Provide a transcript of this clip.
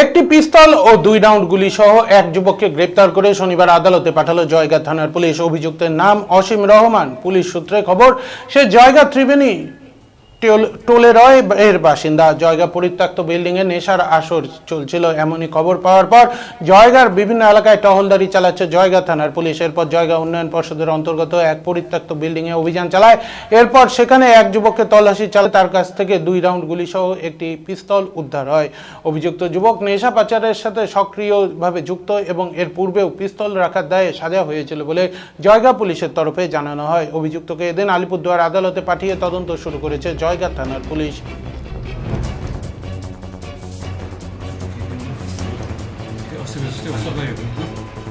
একটি পিস্তল ও দুই রাউন্ড গুলি সহ এক যুবককে গ্রেপ্তার করে শনিবার আদালতে পাঠালো জয়গা থানার পুলিশ। অভিযুক্তের নাম অসীম রহমান। পুলিশ সূত্রে খবর, সে জয়গা ত্রিবেণী টোলেরয় এর বাসিন্দা। জয়গা পরিত্যক্ত বিল্ডিং এ নেশার আসর চলছিল, এমনই খবর পাওয়ার পর জয়গার বিভিন্ন এলাকায় টহলদারি চালাচ্ছে জয়গা থানার পুলিশ। এরপর জয়গা উন্নয়ন পর্ষদের অন্তর্গত এক পরিত্যক্ত বিল্ডিং এ অভিযান চালায়। এরপর সেখানে এক যুবককে তল্লাশি চালায়। তার কাছ থেকে দুই রাউন্ড গুলি সহ একটি পিস্তল উদ্ধার হয়। অভিযুক্ত যুবক নেশা পাচারের সাথে সক্রিয়ভাবে যুক্ত এবং এর পূর্বেও পিস্তল রাখার দায়ে সাজা হয়েছিল বলে জয়গা পুলিশের তরফে জানানো হয়। অভিযুক্তকে এদিন আলিপুরদুয়ার আদালতে পাঠিয়ে তদন্ত শুরু করেছে Taiga Tanner Collision. Eu sei, eu sei, eu sei.